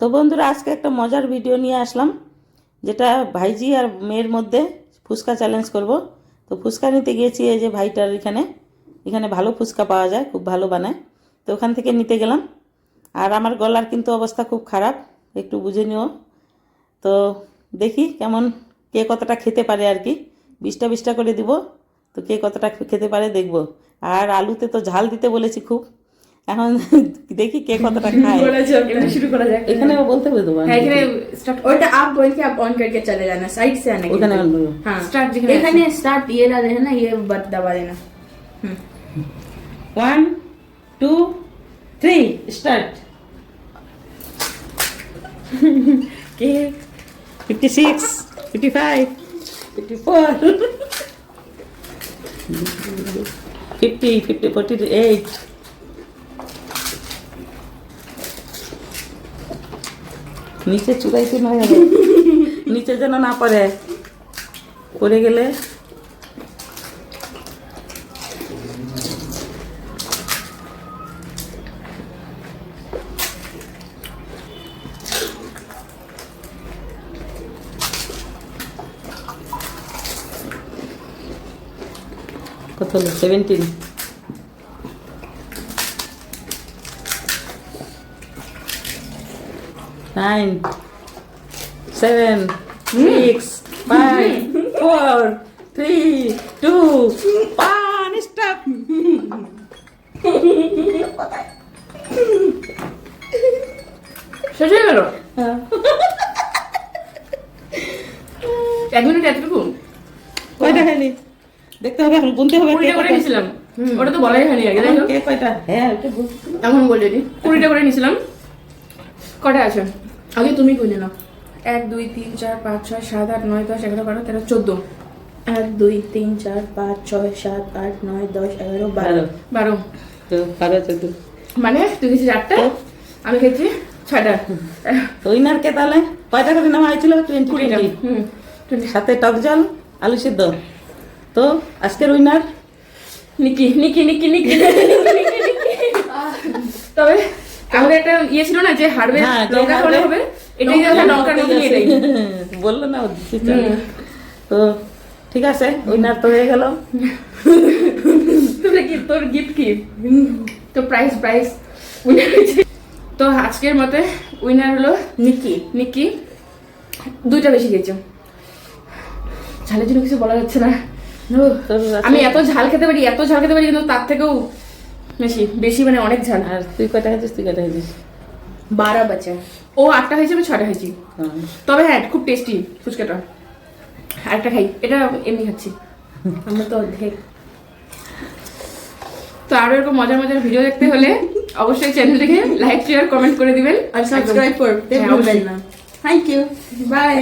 তো বন্ধুরা, আজকে একটা মজার ভিডিও নিয়ে আসলাম, যেটা ভাইজি আর মেয়ের মধ্যে ফুচকা চ্যালেঞ্জ করব। তো ফুচকা নিতে গিয়েছি এই যে ভাইটার এখানে। এখানে ভালো ফুচকা পাওয়া যায়, খুব ভালো বানায়। তো ওখান থেকে নিতে গেলাম। আর আমার গলার কিন্তু অবস্থা খুব খারাপ, একটু বুঝে নিও। তো দেখি কেমন, কে কতটা খেতে পারে আর কি। বিশটা বিশটা করে দিব, তো কে কতটা খেতে পারে দেখব। আর আলুতে তো ঝাল দিতে বলেছি খুব। এখন দেখি কে কতটা খায় শুরু করা যাক এখানে বলতে হবে তোমার হ্যাঁ এখানে স্টার্ট ওটা आप बोल के आप ऑन करके चले जाना साइड से आने के लिए हाँ स्टार्ट যেখানে এখানে স্টার্ট ইয়ে লা দেন না ইয়ে বাট দাবা দেনা হুম 1 2 3 স্টার্ট কে 56 55 54 50 50 48 নিচে চুরাইতে নয় নিচে যেন না পড়ে। পড়ে গেলে কত হলো? Seventeen nine seven six five four three two one stop শেষ হয়ে গেল? এক মিনিট এতটুকু? কয়টা খাইলি দেখতে হবে এখন গুনতে হবে কুড়িটা করে নিয়েছিলাম। ওটা তো বলাই হয়নি আগে কয়টা? হ্যাঁ। এখন বলে কুড়িটা করে নিয়েছিলাম। কটা আছে? আগে তুমি খুঁজে নাও। এক দুই তিন চার পাঁচ ছয় সাত আট নয় দশ এগারো বারো তেরো চোদ্দ। এক দুই তিন চার পাঁচ ছয় সাত আট নয় দশ এগারো বারো। বারো। বারো। চোদ্দ। মানে তুই খেয়েছিস চারটা আমি খেয়েছি ছয়টা। উইনারকে তাহলে কয়টা করে নেওয়া হয়েছিল? টোয়েন্টি কুড়িটা। হুম সাথে টক জল আলু সিদ্ধ। তো আজকের উইনার? নিকি নিকি নিকি নিকি নিকি। আমাদের একটা ইয়ে ছিল না যে হারবে হ্যাঁ, লঙ্কা হলে হবে এটাই লঙ্কার এটাই বলল না। তো ঠিক আছে উইনার তো হয়ে গেল তোমরা কি তোর গিফট কি? তো প্রাইস প্রাইস উইনার তো আজকের মতে উইনার হলো निकी নিকি। দুইটা বেশি খেয়েছো। ঝালের জন্য কিছু বলা যাচ্ছে না। আমি এত ঝাল খেতে পারি এত ঝাল খেতে পারি কিন্তু তার থেকেও বেশি বেশি মানে অনেক ঝাল। আর তুই কটা খেয়েছিস তুই কটা হয়েছিস বারো বাচ্চা। ও আটটা হয়েছে আমি ছটা হয়েছি হ্যাঁ। তবে হ্যাঁ খুব টেস্টি ফুচকাটা। আরেকটা খাই এটা এমনি খাচ্ছি। আমরা তো অর্ধেক। তো আরও এরকম মজার মজার ভিডিও দেখতে হলে অবশ্যই চ্যানেলটিকে লাইক শেয়ার কমেন্ট করে দিবেন। আর সাবস্ক্রাইব করবেন না। Thank you by